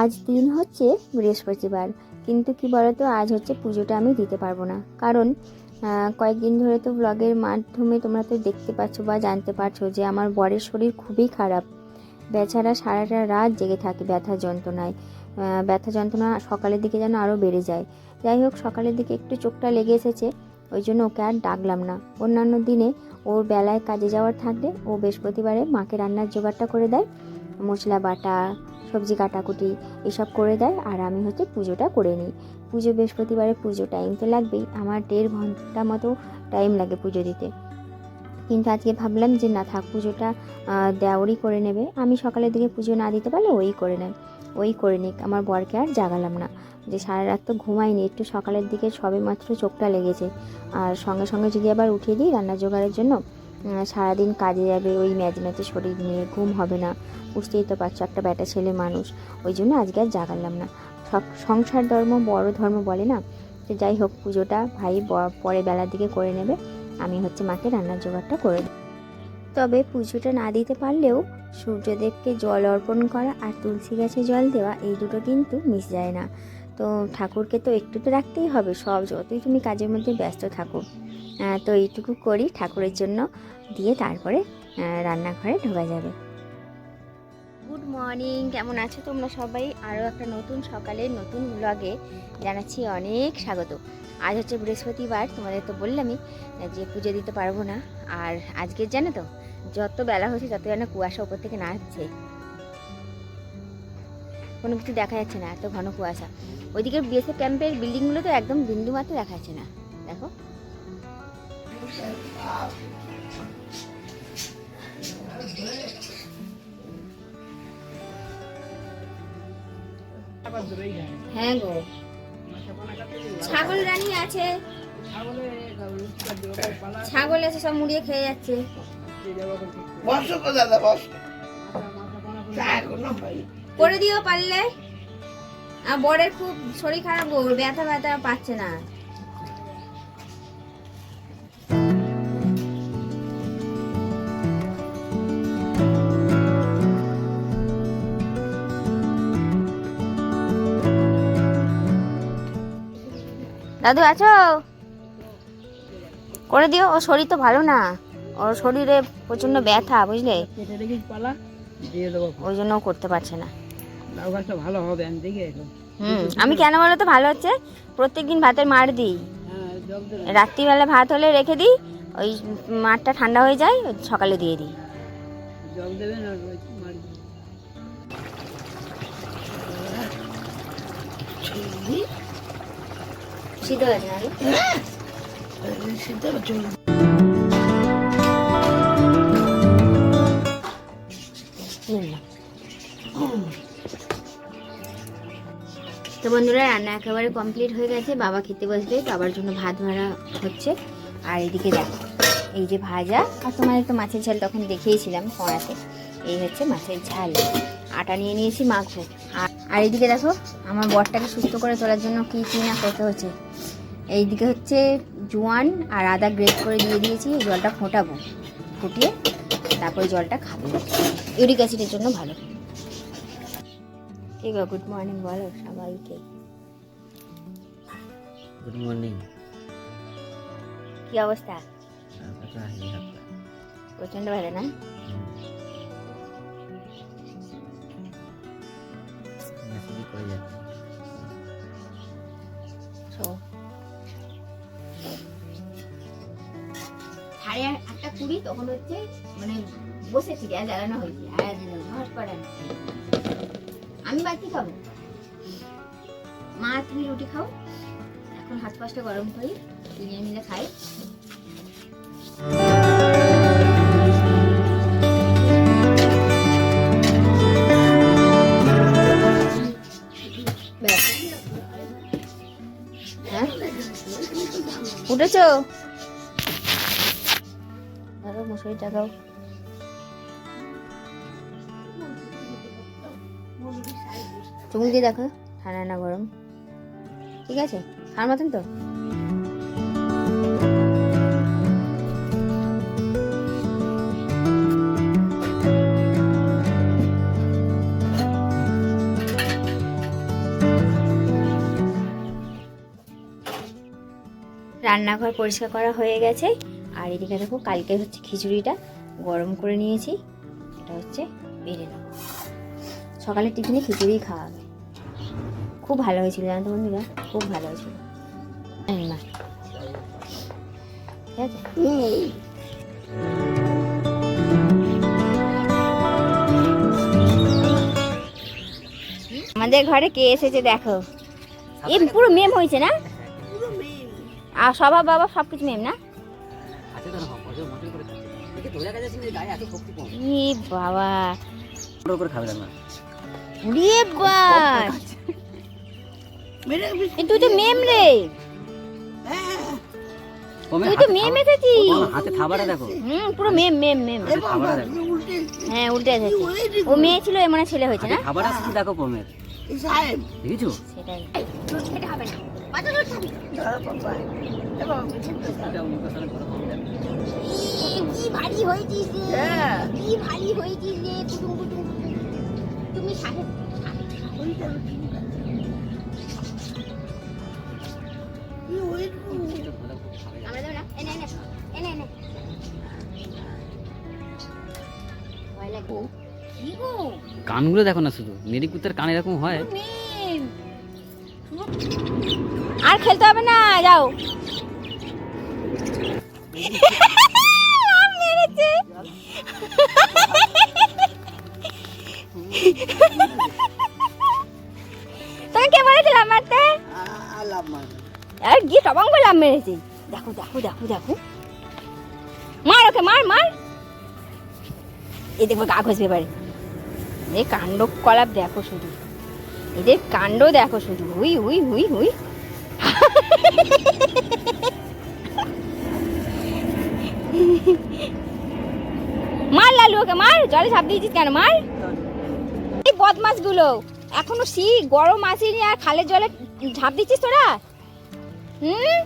আজ দিন হচ্ছে বৃহস্পতিবার। কিন্তু কি বলতো, আজ হচ্ছে পুজোটা আমি দিতে পারব না। কারণ কয়েকদিন ধরে তো ব্লগের মাধ্যমে তোমরা তো দেখতে পাচ্ছ বা জানতে পারছ যে আমার বরের শরীর খুবই খারাপ। বেচারা সারাটা রাত জেগে থাকে ব্যথা যন্ত্রণায়। ব্যথা যন্ত্রণা সকালের দিকে যেন আরও বেড়ে যায়। যাই হোক, সকালের দিকে একটু চোখটা লেগে এসেছে, ওই জন্য ওকে আর ডাকলাম না। অন্যান্য দিনে ওর বেলায় কাজে যাওয়ার থাকলে ও বৃহস্পতিবারে মাকে রান্নার জোগাড়টা করে দেয়। মশলা বাটা সবজি কাটাকুটি এসব করে দেয় আর আমি হচ্ছে পুজোটা করে নিই। পুজো বৃহস্পতিবারে পুজো টাইম তো লাগবেই আমার দেড় ঘণ্টা মতো টাইম লাগে পুজো দিতে। কিন্তু আজকে ভাবলাম যে না থাক পুজোটা আহ, দেওরই করে নেবে। আমি সকালের দিকে পুজো না দিতে পারলে ওই করে নেয় ওই করে নিক। আমার বরকে আর জাগালাম না যে সারা রাত তো ঘুমাইনি একটু সকালের দিকে সবে মাত্র চোখটা লেগেছে। আর সঙ্গে সঙ্গে যদি আবার উঠিয়ে দিই রান্না জোগাড়ের জন্য সারাদিন কাজে যাবে, ওই ম্যাজ ম্যাচে শরীর নিয়ে ঘুম হবে না। বুঝতেই তো পারছ, একটা ব্যাটা ছেলে মানুষ। ওই জন্য আজকে আর জাগালাম না। সব সংসার ধর্ম বড় ধর্ম বলে না? তো যাই হোক, পুজোটা ভাই পরে বেলার দিকে করে নেবে। আমি হচ্ছে মাকে রান্নার জোগাড়টা করে দেব। তবে পুজোটা না দিতে পারলেও সূর্যদেবকে জল অর্পণ করা আর তুলসী গাছে জল দেওয়া, এই দুটো কিন্তু মিস যায় না। তো ঠাকুরকে তো একটু তো রাখতেই হবে, সব যতই তুমি কাজের মধ্যে ব্যস্ত থাকো। তো এইটুকু করি ঠাকুরের জন্য। দিয়ে তারপরে রান্নাঘরে ঢোকা যাবে। গুড মর্নিং কেমন আছো তোমরা সবাই? আরও একটা নতুন সকালের নতুন ব্লগে জানাচ্ছি অনেক স্বাগত। আজ হচ্ছে বৃহস্পতিবার, তোমাদের তো বললামই যে পুজো দিতে পারব না। আর আজকের জানো তো, যত বেলা হচ্ছে তত যেন কুয়াশা উপর থেকে নাচছে কোনো কিছু দেখা যাচ্ছে না, এত ঘন কুয়াশা। ওইদিকে বিএসএফ ক্যাম্পের বিল্ডিংগুলো তো একদম বিন্দু মাত্র দেখা যাচ্ছে না। দেখো। হ্যাঁ গো। ছাগল রানী আছে। ছাগল এসে সব মুড়িয়ে খেয়ে যাচ্ছে। বসো গো দাদা বসো। চা এখনও ভাই করে দিও পারলে। আর বরের খুব শরীর খারাপ গো ব্যথা ব্যথা পাচ্ছে না। দাদু আছো? করে দিও ও শরীর তো ভালো না। ওর শরীরে প্রচণ্ড ব্যথা বুঝলে? কেটে রেখে পালা দিয়ে দেবো। ওই জন্য করতে পারছে না। ভালো হবে আমি দেখে হুম আমি কেন বলো তো ভালো হচ্ছে? প্রত্যেকদিন ভাতের মার দিই। হ্যাঁ জল দেবে রাত্রিবেলা ভাত হলে রেখে দিই ওই মাঠটা ঠান্ডা হয়ে যায় সকালে দিয়ে দিই। জল তো বন্ধুরা, রান্না একেবারে কমপ্লিট হয়ে গেছে। বাবা খেতে বসবে বাবার জন্য ভাত ভাড়া হচ্ছে। আর এদিকে দেখো, এই যে ভাজা, আর তোমাদের তো মাছের ঝাল তখন দেখিয়েছিলাম কড়াতে। এই হচ্ছে মাছের ঝাল। আটা নিয়ে নিয়েছি মাখবো আর এদিকে দেখো, আমার বরটাকে সুস্থ করে তোলার জন্য কি কি না করতে হচ্ছে। এইদিকে হচ্ছে জোয়ান আর আদা গ্রেট করে দিয়ে দিয়েছি জলটা ফোটাবো। ফুটিয়ে তারপরে জলটা খাব। ইউরিক অ্যাসিডের জন্য ভালো। ঠিক আছে গুড মর্নিং বলো সবাইকে। গুড মর্নিং কি অবস্থা? প্রচণ্ড ভালো না? মেসেজ কুড়ি, তখন হচ্ছে মানে বসেছি আর জ্বালানো হয়েছে আর হট করে না। আমি বাকি খাব? মা, তুমি রুটি খাও। এখন হাত পাঁচটা গরম করি তিনজন মিলে খাই। উঠেছো? সুইটা দিয়ে দেখো, ঠান্ডা না গরম। ঠিক আছে? আর মতন তো? রান্নাঘর পরিষ্কার করা হয়ে গেছে। আর এদিকে দেখো কালকে হচ্ছে খিচুড়িটা গরম করে নিয়েছি। এটা হচ্ছে বেড়ে নেব। সকালে টিফিনে খিচুড়ি খাওয়া হবে। খুব ভালো হয়েছিল জানো তো বন্ধুরা? খুব ভালো হয়েছিল। ঠিক আছে? আমাদের ঘরে কে এসেছে দেখো। এই পুরো মেম হয়েছে না? আর সবার বাবা সব কিছু মেম না? বাবা। করে খাবে না। বাস তুই তো মেম রে। তুই তো মেম এসেছিস। হাতে থাবাটা দেখো। হুম পুরো মেম মেম হ্যাঁ উল্টে এসেছে। ও মেয়ে ছিল এ মনে ছেলে হয়েছে না? দেখো কমের? সাহেব। দেখেছ? সেটাই। ধরো বাবা এ বাবা কি ভারী হয়েছিস রে। হ্যাঁ। কি ভারী হয়েছিস রে কুটুম কুটুম তুমি সাহেব না। ভয় লাগে। কি গো? কানগুলো দেখো না শুধু। নেড়ি কুত্তার কান এরকম হয়। আর খেলতে হবে না যাও। তোকে কে বলেছিল মারতে আর গিয়ে টবাং করে আম মেরেছে। দেখো দেখো দেখো দেখো। মার ওকে মার মার। এই দেখব গা ঘষবে এবারে। এই কাণ্ড কলাপ দেখো শুধু। এদের কাণ্ড দেখো শুধু। হুই হুই হুই হুই। মার লালু ওকে, মার। জলে ঝাঁপ দিয়েছিস কেন? মার। এই বদমাসগুলো এখনও শী গরম আসেনি আর খালের জলে ঝাঁপ দিচ্ছিস তোরা? হুম?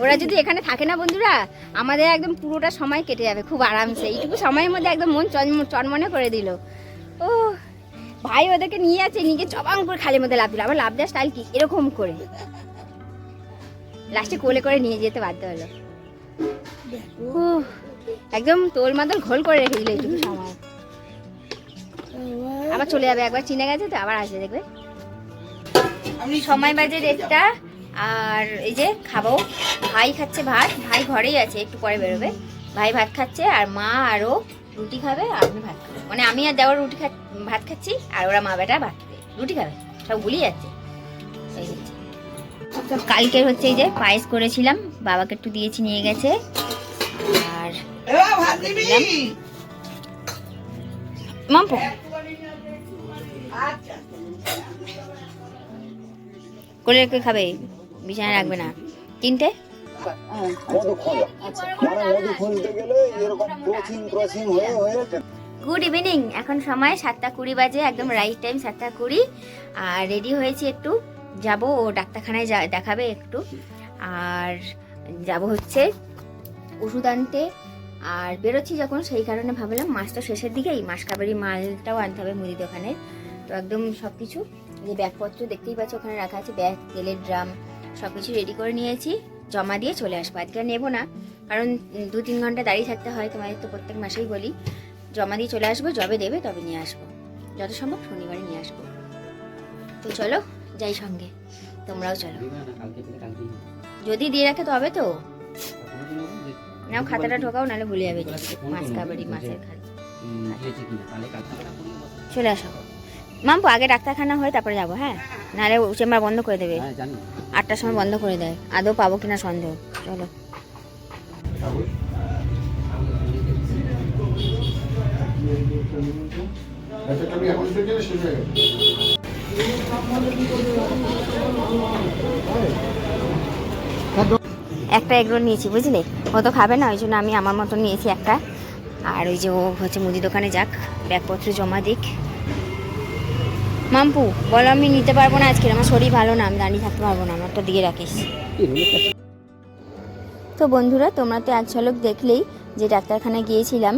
ওরা যদি এখানে থাকে না বন্ধুরা আমাদের একদম পুরোটা সময় কেটে যাবে খুব আরামসে। এইটুকু সময়ের মধ্যে একদম মন চন- চনমনে করে দিল। ও ভাই ওদেরকে নিয়ে আছে নিজে চবাং করে খালের মধ্যে লাভ দিল। আবার লাভ দেওয়ার স্টাইল কি? এরকম করে। লাস্টে কোলে করে নিয়ে যেতে বাধ্য হলো। একদম তোল মাদল ঘোল করে রেখে দিল এইটুকু সময়। আবার চলে যাবে একবার চিনে গেছে তো আবার আসবে দেখবে। সময় বাজে দেড়টা। আর এই যে খাব। ভাই খাচ্ছে ভাত ভাই ঘরেই আছে একটু পরে বেরোবে। ভাই ভাত খাচ্ছে আর মা আরও রুটি খাবে আর আমি ভাত খাব। মানে আমি আর দেওয়ার রুটি খা ভাত খাচ্ছি আর ওরা মা বেটা ভাত খাবে রুটি খাবে সব গুলিয়ে যাচ্ছে। এই কালকের হচ্ছে এই যে পায়েস করেছিলাম বাবাকে একটু দিয়েছি নিয়ে গেছে। আর কোলে খাবে। বিছানায় রাখবে না। তিনটে? গুড ইভিনিং এখন সময় সাতটা কুড়ি বাজে, একদম রাইট টাইম সাতটা কুড়ি। আর রেডি হয়েছি একটু। যাব, ও ডাক্তারখানায় দেখাবে একটু। আর যাব হচ্ছে ওষুধ আনতে। আর বেরোচ্ছি যখন, সেই কারণে ভাবলাম মাসটা শেষের দিকেই। মাস কাবারি মালটাও আনতে হবে মুদি দোকানের তো একদম সব কিছু যে ব্যাগপত্র দেখতেই পাচ্ছ, ওখানে রাখা আছে ব্যাগ, তেলের ড্রাম সব কিছু রেডি করে নিয়েছি। জমা দিয়ে চলে আসব। আজকে আর নেব না। কারণ দু তিন ঘণ্টা দাঁড়িয়ে থাকতে হয় তোমাদের তো প্রত্যেক মাসেই বলি। জমা দিয়ে চলে আসব যবে দেবে তবে নিয়ে আসব। যত সম্ভব শনিবারে নিয়ে আসব। তো চলো যাই সঙ্গে। তোমরাও চলো। যদি দিয়ে রাখে তবে তো। নাও খাতাটা ঢোকাও নাহলে ভুলে যাবে। মাছ কাবাডি মাছের কালকে চলে আসো। মাম্পু আগে ডাক্তারখানা হয়ে তারপরে যাব হ্যাঁ? নাহলে চেম্বার বন্ধ করে দেবে। হ্যাঁ আটটার সময় বন্ধ করে দেয়। আদৌ পাবো কিনা সন্দেহ। চলো। একটা এগরোল নিয়েছি বুঝলে? ও তো খাবে না ওই জন্য আমি আমার মতো নিয়েছি একটা। আর ওই যে ও হচ্ছে মুদি দোকানে যাক ব্যাগপত্র জমা দিক। মাম্পু, বলো আমি নিতে পারব না আজকে, আমার শরীর ভালো না, আমি দাঁড়িয়ে থাকতে পারব না আমারটা দিয়ে রাখিস। তো বন্ধুরা, তোমরা তো এক ঝলক দেখলেই যে ডাক্তারখানায় গিয়েছিলাম,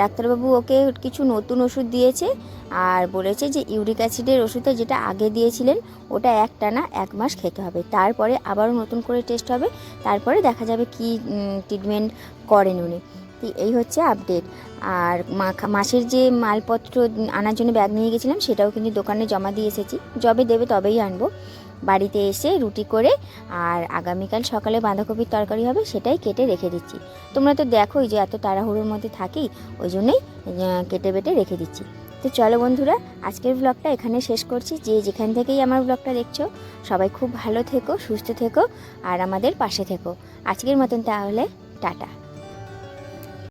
ডাক্তারবাবু ওকে কিছু নতুন ওষুধ দিয়েছে আর বলেছে যে ইউরিক অ্যাসিডের ওষুধটা যেটা আগে দিয়েছিলেন, ওটা একটা না এক মাস খেতে হবে। তারপরে আবারও নতুন করে টেস্ট হবে, তারপরে দেখা যাবে কি ট্রিটমেন্ট করেন উনি। তো এই হচ্ছে আপডেট আর মাসের যে মালপত্র আনার জন্য ব্যাগ নিয়ে গেছিলাম, সেটাও কিন্তু দোকানে জমা দিয়ে এসেছি। যবে দেবে তবেই আনব। বাড়িতে এসে রুটি করে আর আগামীকাল সকালে বাঁধাকপির তরকারি হবে, সেটাই কেটে রেখে দিচ্ছি। তোমরা তো দেখোই যে এত তাড়াহুড়োর মধ্যে থাকি ওই জন্যই কেটে বেটে রেখে দিচ্ছি। তো চলো বন্ধুরা, আজকের ব্লগটা এখানে শেষ করছি। যে যেখান থেকেই আমার ব্লগটা দেখছ, সবাই খুব ভালো থেকো, সুস্থ থেকো, আর আমাদের পাশে থেকো। আজকের মতন তাহলে, টাটা।